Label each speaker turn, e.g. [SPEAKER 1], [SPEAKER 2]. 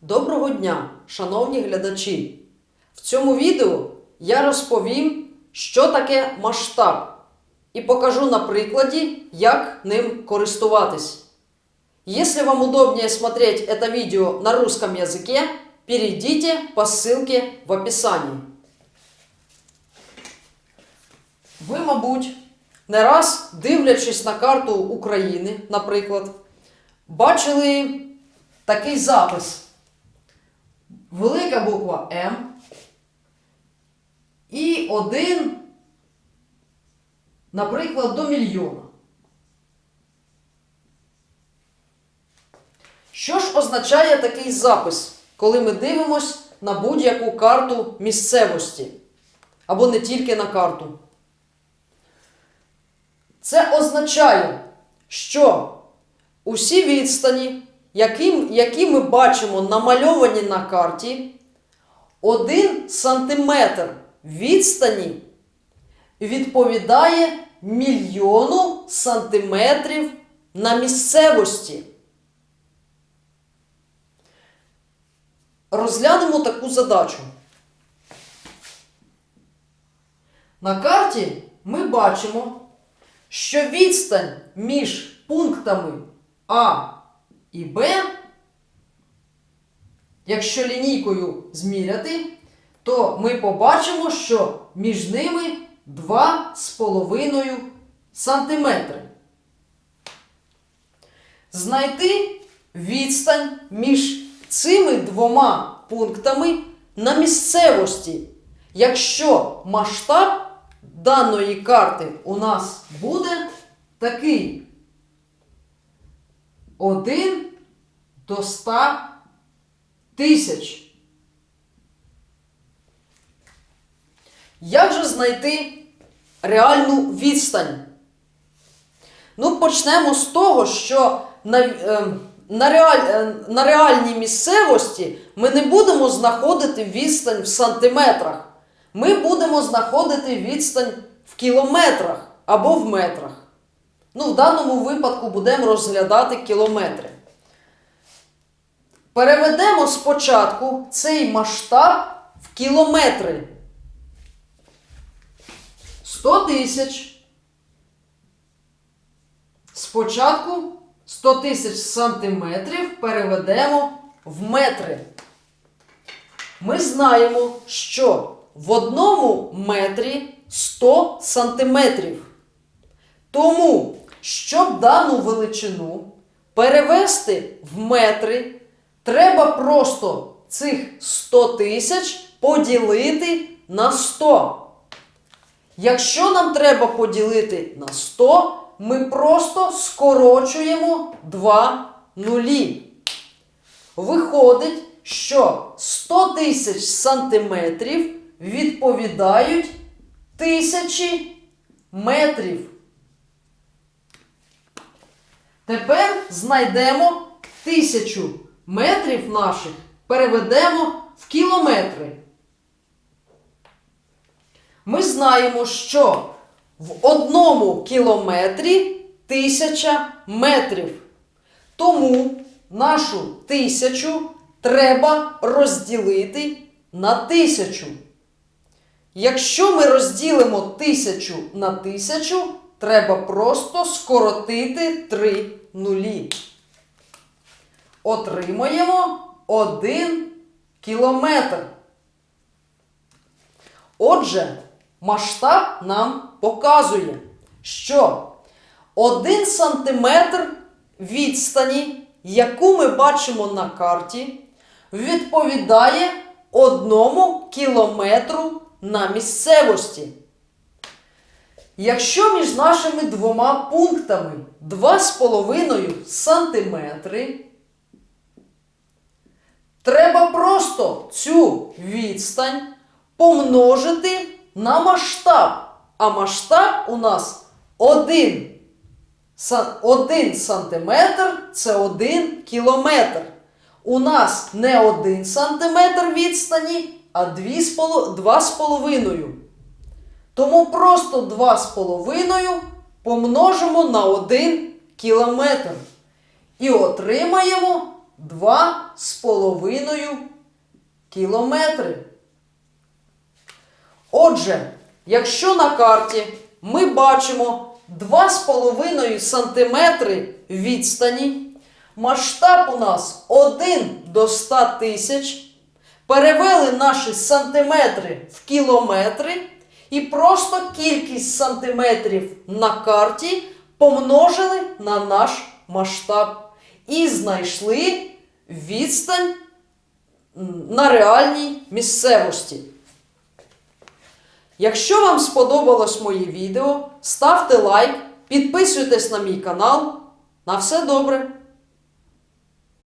[SPEAKER 1] Доброго дня, шановні глядачі! В цьому відео я розповім, що таке масштаб, і покажу на прикладі, як ним користуватись. Если вам удобнее смотреть это видео на русском языке, перейдите по ссылке в описании. Ви, мабуть, не раз дивлячись на карту України, наприклад, бачили такий запис. Велика буква М і один, наприклад, до мільйона. Що ж означає такий запис, коли ми дивимось на будь-яку карту місцевості? Або не тільки на карту? Це означає, що усі відстані, які, які ми бачимо намальовані на карті, один сантиметр відстані відповідає мільйону сантиметрів на місцевості. Розглянемо таку задачу. На карті ми бачимо, що відстань між пунктами А і Б, якщо лінійкою зміряти, то ми побачимо, що між ними 2,5 сантиметри. Знайти відстань між цими двома пунктами на місцевості, якщо масштаб даної карти у нас буде такий. 1 до 100 тисяч. Як же знайти реальну відстань? Ну, почнемо з того, що на, е, на, реаль, е, на реальній місцевості ми не будемо знаходити відстань в сантиметрах. Ми будемо знаходити відстань в кілометрах або в метрах. Ну, в даному випадку будемо розглядати кілометри. Переведемо спочатку цей масштаб в кілометри. 100 тисяч. Спочатку 100 тисяч сантиметрів переведемо в метри. Ми знаємо, що в одному метрі 100 сантиметрів. Тому, щоб дану величину перевести в метри, треба просто цих 100 тисяч поділити на 100. Якщо нам треба поділити на 100, ми просто скорочуємо 2 нулі. Виходить, що 100 тисяч сантиметрів відповідають тисячі метрів. Тепер знайдемо тисячу метрів наших, переведемо в кілометри. Ми знаємо, що в одному кілометрі тисяча метрів. Тому нашу тисячу треба розділити на тисячу. Якщо ми розділимо тисячу на тисячу, треба просто скоротити три нулі. Отримаємо один кілометр. Отже, масштаб нам показує, що 1 сантиметр відстані, яку ми бачимо на карті, відповідає 1 кілометру на місцевості. Якщо між нашими двома пунктами 2,5 сантиметри, треба просто цю відстань помножити на масштаб. А масштаб у нас 1, 1 сантиметр це 1 кілометр. У нас не 1 сантиметр відстані, а 2,5. Тому просто 2,5 помножимо на 1 кілометр. І отримаємо 2,5 кілометри. Отже, якщо на карті ми бачимо 2,5 сантиметри відстані, масштаб у нас 1 до 100 тисяч, перевели наші сантиметри в кілометри і просто кількість сантиметрів на карті помножили на наш масштаб і знайшли відстань на реальній місцевості. Якщо вам сподобалось моє відео, ставте лайк, підписуйтесь на мій канал. На все добре!